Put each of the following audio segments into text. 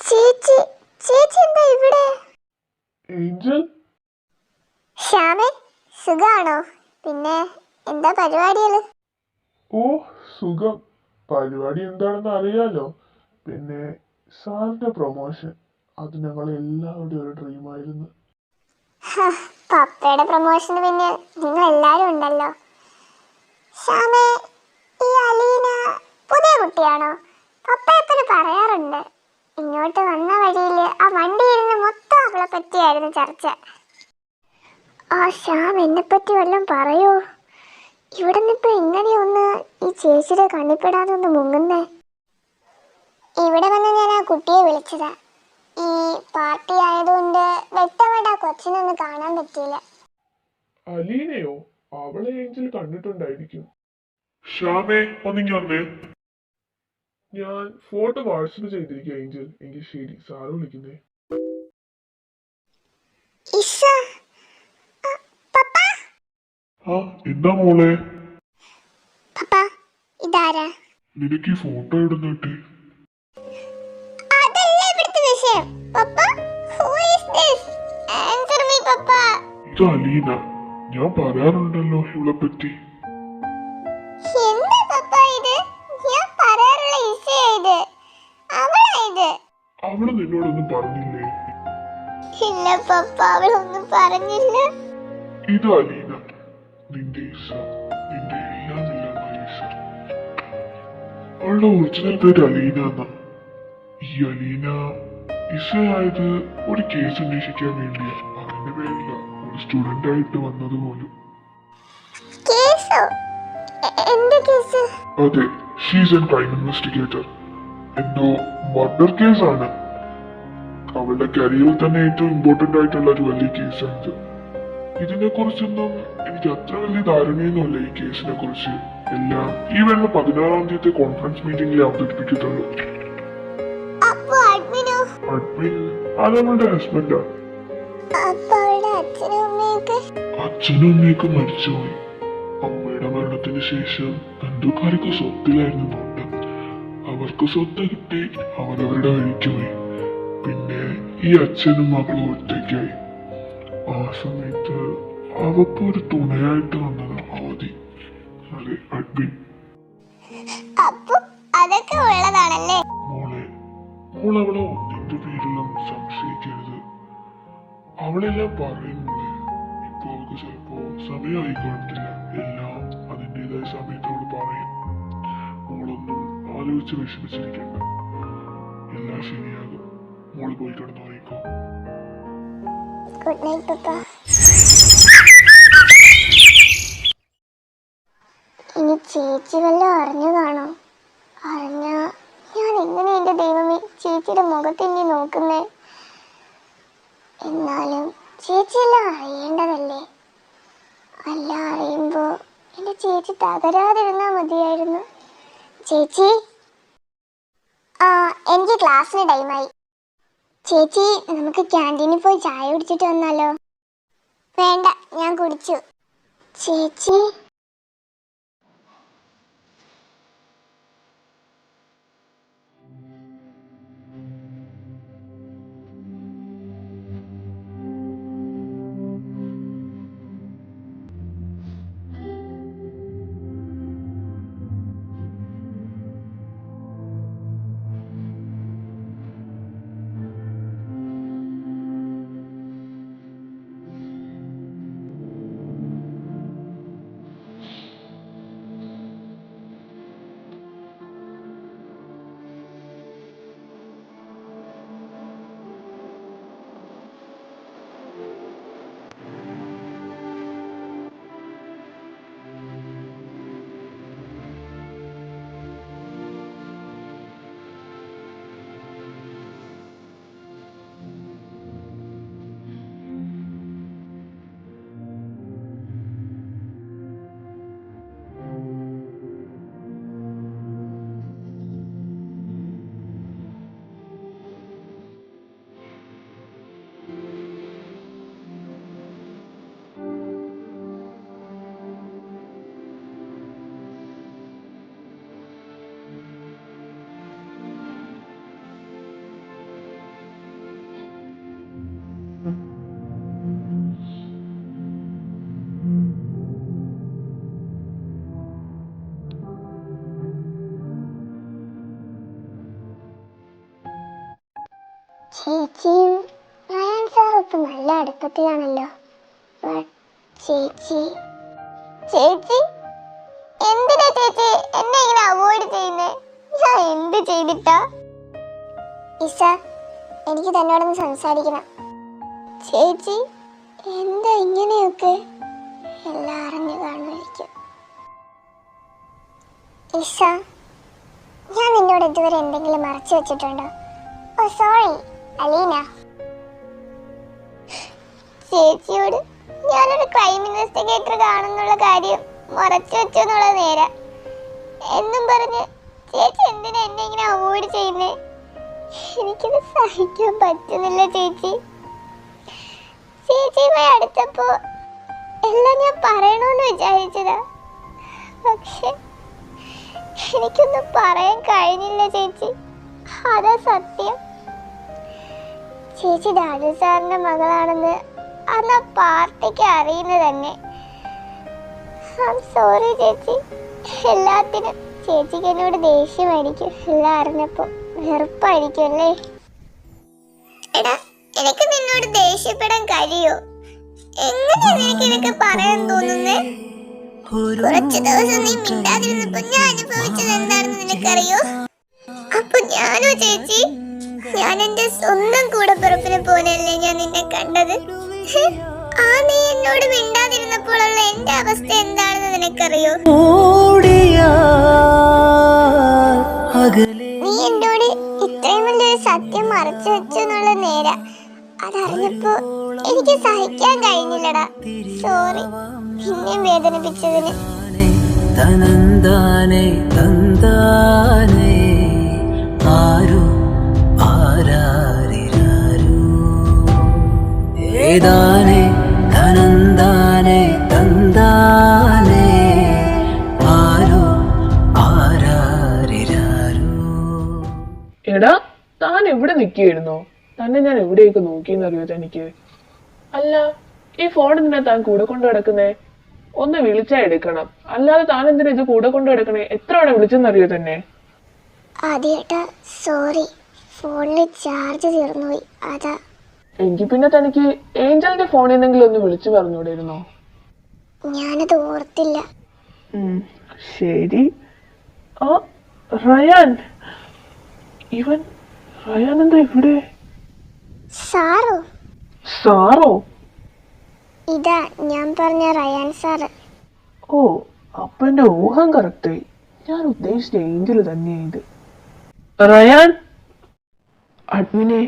ചേച്ചി ചേച്ചി എന്താ ഇവിടെ? ഏഞ്ചൽ ശ്യാമേ സുഖാണോ? പിന്നെ എന്താ പരിപാടികൾ? ഓ സുഖം. പരിപാടി എന്താണെന്ന് അറിയാലോ. പിന്നെ സാറിന്റെ പ്രൊമോഷൻ. അത് ഞങ്ങൾ എല്ലാവരുടെയും ഒരു ഡ്രീം ആയിരുന്നു. ഹ, പപ്പയുടെ പ്രൊമോഷന് പിന്നെ നിങ്ങൾ എല്ലാരും ഉണ്ടല്ലോ. ശ്യാമേ ഈ അലീന പുതിയ കുട്ടിയാണോ? പപ്പ എപ്പോഴും പറയാറുണ്ട് ഇങ്ങോട്ട് വന്ന വഴിയിൽ ആ വണ്ടി ഇരുന്ന് മൊത്തം അവളെ പറ്റിയായിരുന്നു ചർച്ച. ആ ശ്യാം എന്നെപ്പറ്റി വല്ലതും പറയൂ. ഇവിടെ നിന്നിപ്പോ എങ്ങനെയൊന്ന് ഈ ചേച്ചിയുടെ കണ്ണിപ്പെടാതെ ഒന്ന് മുങ്ങുന്നേ? ഇവിടെ വന്ന് ഞാൻ ആ കുട്ടിയെ വിളിച്ചതാ. ഈ പാർട്ടി ആയതുകൊണ്ട് വ്യക്തമായിട്ട് ആ കൊച്ചിനൊന്ന് കാണാൻ പറ്റിയില്ല. അലീനയോ? അവളെ ഏഞ്ചൽ കണ്ടിട്ടുണ്ടായിരിക്കും. ശ്യാമേ ഒന്നിങ്ങി വന്നേ. ഞാൻ ഫോട്ടോ വാട്സപ്പ് ചെയ്തിരിക്കുക ഏഞ്ചൽ എങ്കിൽ ശരി. സാറ് വിളിക്കുന്നേ. ആ, എന്താ മോളെ? ഇതാരാ? നിനക്ക് ഈ ഫോട്ടോ ഇടുന്ന കിട്ടി? ഇത് അലീന. ഞാൻ പറയാറുണ്ടല്ലോ ഇവളെ പറ്റി. പറഞ്ഞില്ലേ? ഇല്ല പപ്പ അവളൊന്നും പറഞ്ഞില്ല. ഇതാ ലീന. നിന്റെ ഈസ നിന്റെ എല്ലാം എല്ലാമായ ഈസ അവളുടെ ഒറിജിനൽ പേര് അലീന എന്നാ. ഈ അലീന ഇസയായത് ഒരു കേസ് അന്വേഷിക്കാൻ വേണ്ടിയാ. അതിന്റെ പേരില്ല. ഒരു സ്റ്റുഡന്റ് ആയിട്ട് വന്നത് പോലും. കേസ് അതെ ഷീസ് എൻ ക്രൈം ഇൻവെസ്റ്റിഗേറ്റർ എന്തോ മർഡർ കേസാണ് അവളുടെ കരിയറിൽ തന്നെ ഏറ്റവും ഇമ്പോർട്ടന്റ് ആയിട്ടുള്ള ഒരു വലിയ കേസാണിത് ഇതിനെ കുറിച്ചൊന്നും എനിക്ക് അത്ര വലിയ ധാരണയൊന്നുമില്ല ഈ കേസിനെ കുറിച്ച് എല്ലാം ഈ വരുന്ന പതിനാറാം തീയതി കോൺഫറൻസ് മീറ്റിംഗിൽ അവതരിപ്പിക്കത്തുള്ളൂ. അഡ്മിൻ? അത് അവളുടെ ഹസ്ബൻഡാണ് അപ്പൊ അവളുടെ അച്ഛനും അമ്മയൊക്കെ? അച്ഛനും അമ്മയൊക്കെ മരിച്ചുപോയി. അമ്മയുടെ മരണത്തിന് ശേഷം ബന്ധുക്കാർക്ക് സ്വത്തിലായിരുന്നു നോട്ടം അവർക്ക് സ്വത്ത് കിട്ടി അവരവരുടെ വഴിക്ക് പോയി. പിന്നെ ഈ അച്ഛനും മകളും ഒറ്റയ്ക്കായി ആ സമയത്ത് അവക്ക് ഒരു തുണയായിട്ട് വന്നത് അവധി. അതെ അഡ്മിൻ. അതൊക്കെ ഉള്ളതാണല്ലേ? മോളെ മോൾ അവളെ ഒന്നിന്റെ പേരിലും സംശയിക്കരുത്. അവളെല്ലാം പറയും മോളെ. ഇപ്പൊ അവൾക്ക് ചിലപ്പോ സമയമായി കാണത്തില്ല എല്ലാം അതിന്റെതായ സമയത്ത് അവൾ പറയും. മോളൊന്നും ആലോചിച്ച് വിഷമിച്ചിരിക്കണ്ട. എല്ലാം ശരിയാകും മോൾ പോയി കിടന്നു വായിക്കോ ഗുഡ് ഇനി ചേച്ചി വല്ല അറിഞ്ഞതാണോ? അറിഞ്ഞ ഞാൻ എങ്ങനെ എന്റെ ദൈവമേ ചേച്ചിയുടെ മുഖത്ത് ഇനി നോക്കുന്നേ? എന്നാലും ചേച്ചിയെല്ലാം അറിയേണ്ടതല്ലേ? അല്ല അറിയുമ്പോൾ എന്റെ ചേച്ചി തകരാതിരുന്നാൽ മതിയായിരുന്നു. ചേച്ചി? ആ എനിക്ക് ക്ലാസ്സിന് ടൈമായി ചേച്ചി നമുക്ക് ക്യാന്റീനിൽ പോയി ചായ കുടിച്ചിട്ട് വന്നാലോ? വേണ്ട ഞാൻ കുടിച്ചു. ചേച്ചി നല്ല ചേച്ചി. ചേച്ചി? എന്തിനാ ചേച്ചി? എന്നെ ഇങ്ങനെ അവോയ്ഡ് ചെയ്യുന്നേ? ഞാൻ എന്ത് ചെയ്തിട്ടാ? ഇസ എനിക്ക് തന്നോടൊന്ന് സംസാരിക്കണം. ചേച്ചി എന്താ ഇങ്ങനെയൊക്കെ? എല്ലാം അറിഞ്ഞു കാണുമായിരിക്കും. ഇസ ഞാൻ നിന്നോട് ഇതുവരെ എന്തെങ്കിലും മറച്ചു വെച്ചിട്ടുണ്ടോ? Oh sorry Aleena. ചേച്ചിയോട് ഞാനൊരു ക്രൈം ഇൻവെസ്റ്റിഗേറ്റർ കാണുന്നുള്ള കാര്യം മറച്ചു വെച്ചു എന്നുള്ള നേര. എന്നും പറഞ്ഞ് ചേച്ചി എന്തിനാ എന്നെ ഇങ്ങനെ അവോയ്ഡ് ചെയ്യുന്നേ? എനിക്കിത് സഹിക്കാൻ പറ്റുന്നില്ല ചേച്ചി. ചേച്ചിയുമായി അടുത്തപ്പോ എല്ലാം ഞാൻ പറയണമെന്ന് വിചാരിച്ചതാ. പക്ഷെ എനിക്കൊന്നും പറയാൻ കഴിഞ്ഞില്ല ചേച്ചി. അതാ സത്യം. ചേച്ചി രാജു സാറിന്റെ മകളാണെന്ന് അന്ന് പാർട്ടിക്ക് അറിയുന്നത് തന്നെ. സോറി ചേച്ചി. എല്ലാത്തിനും ചേച്ചിക്ക് എന്നോട് ദേഷ്യമായിരിക്കും. എല്ലാം അറിഞ്ഞപ്പോ വെറുപ്പായിരിക്കും അല്ലേ? എടാ എനിക്ക് നിന്നോട് ദേഷ്യപ്പെടാൻ കഴിയോ? എങ്ങനെയാ നിനക്ക് പറയാൻ തോന്നുന്നേ? ദിവസം ഞാൻ അനുഭവിച്ചത് എന്താണെന്ന് നിനക്കറിയോ? ഞാനോ ചേച്ചി? ഞാൻ എന്റെ സ്വന്തം കൂടപ്പിറപ്പിനെ പോലെയല്ലേ ഞാൻ നിന്നെ കണ്ടത്? ആ നീ എന്നോട് മിണ്ടാതിരുന്നപ്പോഴുള്ള എന്റെ അവസ്ഥ എന്താണെന്ന് നിനക്കറിയോ? നീ എന്നോട് ഇത്രയും വലിയൊരു സത്യം മറച്ചു വെച്ചു എന്നുള്ള നേര അതറിഞ്ഞപ്പോ എനിക്ക് സഹിക്കാൻ കഴിഞ്ഞില്ലടാ. സോറി പിന്നെ വേദനിപ്പിച്ചതിന്. തനന്താനേ തന്താനേ ആരു ഏതാനെ ധനന്താനെ തന്താനെ? ആരോ ആരാരിരാരു? എടാ താൻ എവിടെ നിൽക്കുകയായിരുന്നോ? തന്നെ ഞാൻ എവിടെയൊക്കെ നോക്കിയെന്നറിയോ തനിക്ക്? അല്ല ഈ ഫോൺ എന്തിനാ താൻ കൂടെ കൊണ്ടു കിടക്കുന്നേ ഒന്ന് വിളിച്ചാ എടുക്കണം. അല്ലാതെ താൻ എന്തിനാ ഇത് കൂടെ കൊണ്ടു കിടക്കണേ എത്ര തവണ വിളിച്ചെന്നറിയോ തന്നെ? ആദ്യേട്ടാ സോറി ഫോണിൽ ചാർജ് തീർന്നുപോയി. അതാ എങ്കിൽ പിന്നെ തനിക്ക് ഏഞ്ചലിന്റെ ഫോണിൽ നിന്നെങ്കിലും ഒന്ന് വിളിച്ചു പറഞ്ഞുകൂടായിരുന്നോ? ഞാനത് ഓർത്തില്ല. ശരി. ആ റയാൻ. ഇവൻ റയാൻ എന്താ ഇവിടെ? സാറോ? സാറോ? ഇതാ ഞാൻ പറഞ്ഞ റയാൻ സാറ്. ഓ അപ്പൊ എന്റെ ഊഹം കറക്റ്റായി ഞാൻ ഉദ്ദേശിച്ച ഏഞ്ചൽ തന്നെയാ ഇത്. റയാൻ? അഡ്മിനെ.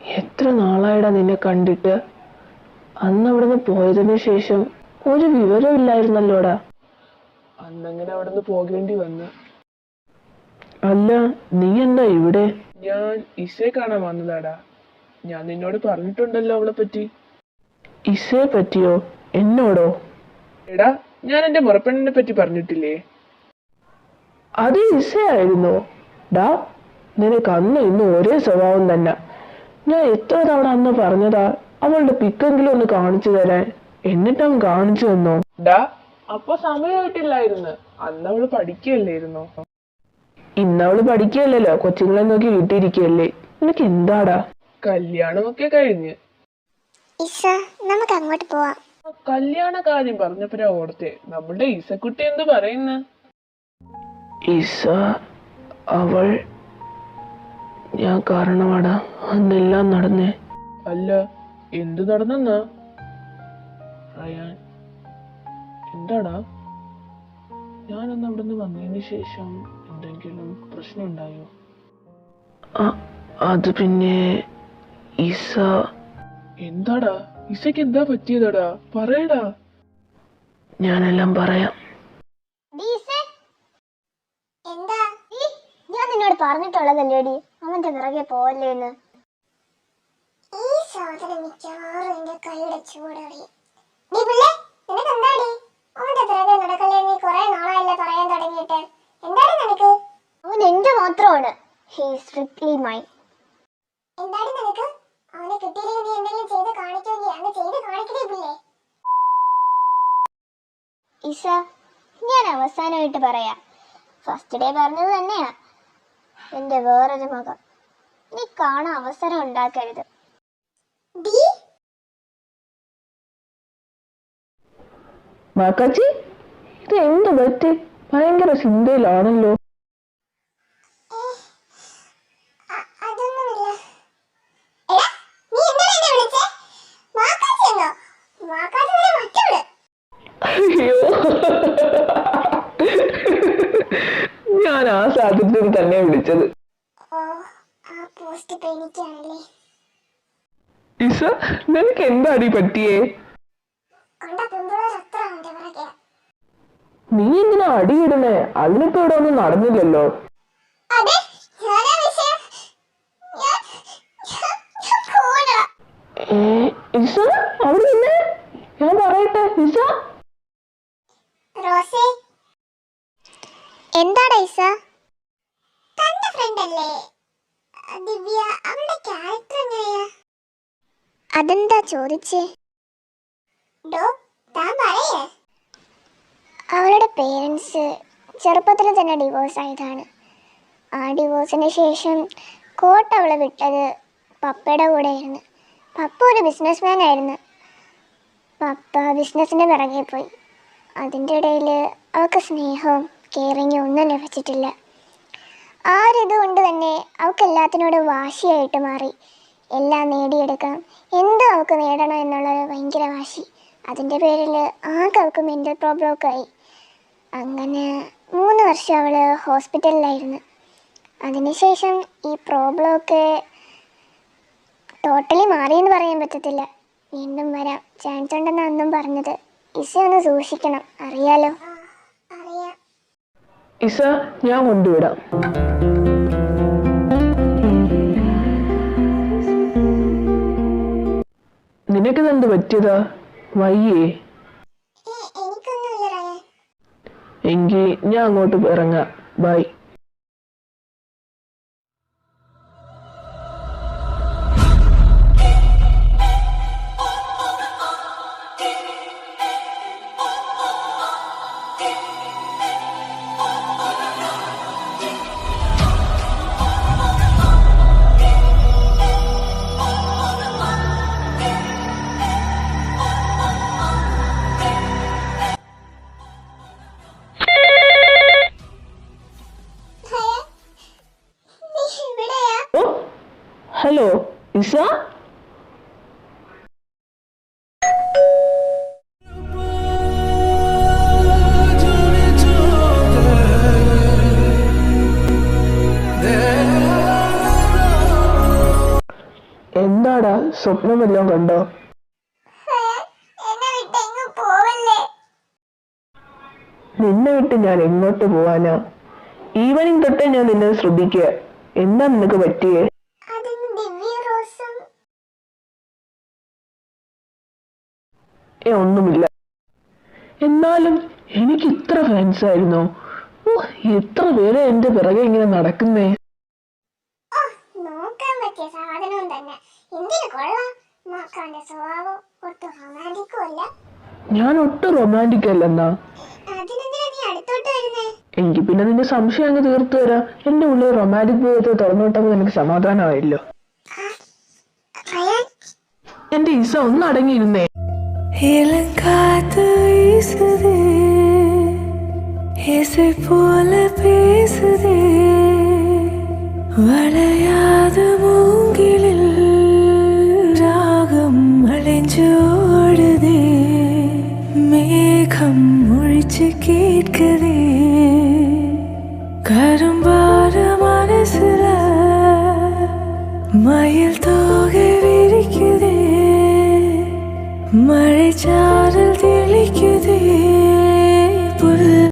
എത്ര നാളായിടാ നിന്നെ കണ്ടിട്ട്? അന്ന് അവിടുന്ന് പോയതിനു ശേഷം ഒരു വിവരമില്ലായിരുന്നല്ലോടാ അന്നങ്ങനെ അവിടുന്ന് പോകേണ്ടി വന്നു? അല്ല നീ എന്താ ഇവിടെ? ഞാൻ ഇസയെ കാണാൻ വന്നതാടാ. ഞാൻ നിന്നോട് പറഞ്ഞിട്ടുണ്ടല്ലോ അവളെ പറ്റി. ഇസയെ പറ്റിയോ? എന്നോടോ? എടാ ഞാൻ എന്റെ മുറപ്പെണ്ണിനെ പറ്റി പറഞ്ഞിട്ടില്ലേ? അത് ഇസയായിരുന്നോ? ഡാ നിനക്ക് അന്ന് ഇന്ന് ഒരേ സ്വഭാവം തന്നെ. ഞാൻ എത്ര തവണ അന്ന് പറഞ്ഞതാ? അവളുടെ പിക്കെങ്കിലും ഒന്ന് കാണിച്ചു തരാൻ. എന്നിട്ട് അവൻ കാണിച്ചു തന്നോ? ഡാ അപ്പൊ സമയമായിട്ടില്ലായിരുന്നു അന്ന് അവൾ പഠിക്കുകയല്ലായിരുന്നോ? ഇന്ന് അവൾ പഠിക്കുകയല്ലല്ലോ. കൊച്ചുങ്ങളെ നോക്കി വീട്ടിരിക്കുകയല്ലേ. നിനക്ക് എന്താടാ? കല്യാണമൊക്കെ കഴിഞ്ഞ്. ഇസ നമുക്ക് അങ്ങോട്ട് പോവാം. കല്യാണ കാര്യം പറഞ്ഞപ്പോഴാ ഓർത്തെ. നമ്മുടെ ഈസക്കുട്ടി എന്ത് പറയുന്നു? ഈസ അവൾ ഞാൻ കാരണമാടാ. അന്നെല്ലാം നടന്നേ. അല്ല എന്ത് നടന്നെന്നാ? റയാൻ എന്താടാ? ഞാനന്ന് അവിടുന്ന് വന്നതിന് ശേഷം എന്തെങ്കിലും പ്രശ്നം ഉണ്ടായോ അത് പിന്നെ ഇസ എന്താടാ? ഇസയ്ക്ക് എന്താ പറ്റിയതാടാ? പറയടാ. ഞാനെല്ലാം പറയാം. എന്താ? ഈ, ഞാൻ നിന്നോട് പറഞ്ഞിട്ടുള്ളതല്ലേടി? അവന്റെ പിറകെ പോവല്ലേ എന്ന്? ഈ സാധനം മിക്കവാറും എന്റെ കൈയുടെ ചൂടറിയും അവന്റെ പിറകെ നടക്കല്ലേ നീ കുറെ നാളായല്ലേ പറയാൻ തുടങ്ങിയിട്ട്. എന്താണ് നിനക്ക്? അവൻ എന്റെ മാത്രമാണ്. ഹീ സ്ട്രിക്ട്ലി മൈ എന്താണ് നിനക്ക്? അവനെ കിട്ടിയില്ലെങ്കിൽ നീ എന്തെങ്കിലും ചെയ്ത് കാണിക്കുമെങ്കിൽ അങ്ങ് ചെയ്ത് കാണിക്കണേ പിള്ളേ. ഇസ ഞാൻ അവസാനമായിട്ട് പറയാം. ഫസ്റ്റ് ഡേ പറഞ്ഞത് തന്നെയാ. എന്റെ വേറൊരു മകൾ നീ കാണാൻ അവസരം ഉണ്ടാക്കരുത്. മാക്കാച്ചി ഇത് എന്ത് പറ്റി? ഭയങ്കര ചിന്തയിലാണല്ലോ അ- അതൊന്നുമില്ല എടാ നീ എന്തിനാ എന്നെ വിളിച്ചേ വാക്കാച്ചിയെന്നോ വാക്കാച്ചി നിന്നെ മറ്റവൾ അയ്യോ ഞാൻ ആ സാഹചര്യത്തിൽ തന്നെ വിളിച്ചത്. ഇസ നിനക്ക് എന്താടി പറ്റിയേ? നീ എന്തിനാ അടിയിടുന്നേ? അതിനിപ്പോ ഇവിടെ ഒന്നും നടന്നില്ലല്ലോ. ഇസ അവിടെ ഞാൻ പറയട്ടെ ഇസ റോസേ എന്താടാ ഇസ തന്റെ ഫ്രണ്ട് അല്ലേ ദിവ്യ അവളുടെ ക്യാരക്ടർ എങ്ങനെയാ അതെന്താ ചോദിച്ചേ? അവളുടെ പേരൻസ് ചെറുപ്പത്തിൽ തന്നെ ഡിവോഴ്സ് ആയതാണ്. ആ ഡിവോഴ്സിന് ശേഷം കോട്ട് അവളെ വിട്ടത് പപ്പയുടെ കൂടെയായിരുന്നു പപ്പ ഒരു ബിസിനസ്മാൻ ആയിരുന്നു. പപ്പ ബിസിനസ്സിന്റെ പിറകെ പോയി. അതിന്റെ ഇടയിൽ അവൾക്ക് സ്നേഹവും കെയറിങ്ങും ഒന്നും ലഭിച്ചിട്ടില്ല. ആ ഒരു ഇതുകൊണ്ട് തന്നെ അവൾക്ക് എല്ലാത്തിനോടും വാശിയായിട്ട് മാറി. എല്ലാം നേടിയെടുക്കണം. എന്തും അവൾക്ക് നേടണം എന്നുള്ളൊരു ഭയങ്കര വാശി. അതിന്റെ പേരിൽ ആകെ അവൾക്ക് മെന്റൽ പ്രോബ്ലമൊക്കെ ആയി. അങ്ങനെ മൂന്ന് വർഷം അവൾ ഹോസ്പിറ്റലിലായിരുന്നു. അതിനുശേഷം ഈ പ്രോബ്ലമൊക്കെ ടോട്ടലി മാറിയെന്ന് പറയാൻ പറ്റത്തില്ല. വീണ്ടും വരാം. ചാൻസ് ഉണ്ടെന്ന് അന്നും പറഞ്ഞത്. ഇസ ഒന്ന് സൂക്ഷിക്കണം. അറിയാലോ? അറിയാം ഇസ ഞാൻ കൊണ്ടുവിടാം. നിനക്കിതെന്ത് പറ്റിയതാ? വയ്യേ. എങ്കിൽ ഞാൻ അങ്ങോട്ട് ഇറങ്ങാം. ബൈ. എന്താടാ സ്വപ്നമെല്ലാം കണ്ടോ? നിന്നെ വിട്ട് ഞാൻ എങ്ങോട്ട് പോവാനാ? ഈവനിങ് തൊട്ട് ഞാൻ നിന്നെ ശ്രദ്ധിക്കുക. എന്താ നിനക്ക് പറ്റിയേ? ഏ ഒന്നുമില്ല. എന്നാലും എനിക്ക് ഇത്ര ഫാൻസ് ആയിരുന്നു. എത്ര പേരെ എന്റെ പിറകെ ഇങ്ങനെ നടക്കുന്നേ? നോക്കാൻ പറ്റിയ സാധനവും തന്നെ. എന്തിനു കൊള്ളാം? മക്കാന്റെ സ്വഭാവം ഒട്ടും റൊമാന്റിക്കും ഞാൻ ഒട്ടും റൊമാന്റിക് അല്ലെന്നാ. എനിക്ക് പിന്നെ നിന്റെ സംശയം അങ്ങ് തീർത്തു തരാം. എന്റെ ഉള്ളിൽ റൊമാന്റിക് ബോധത്തെ തുറന്നുവിട്ടപ്പോ നിനക്ക് സമാധാനമായില്ലോ. എന്റെ ഈസ ഒന്ന് അടങ്ങിയിരുന്നേ. പോലെ പേസുതേ. வளையாது மூங்கிலில் ராகம் அழிஞ்சோடுதே மேகம் முழிச்சு கேட்குதே. கரும்பார மனசுல மயில் தோகை விரிக்குதே. மழைச்சாரல்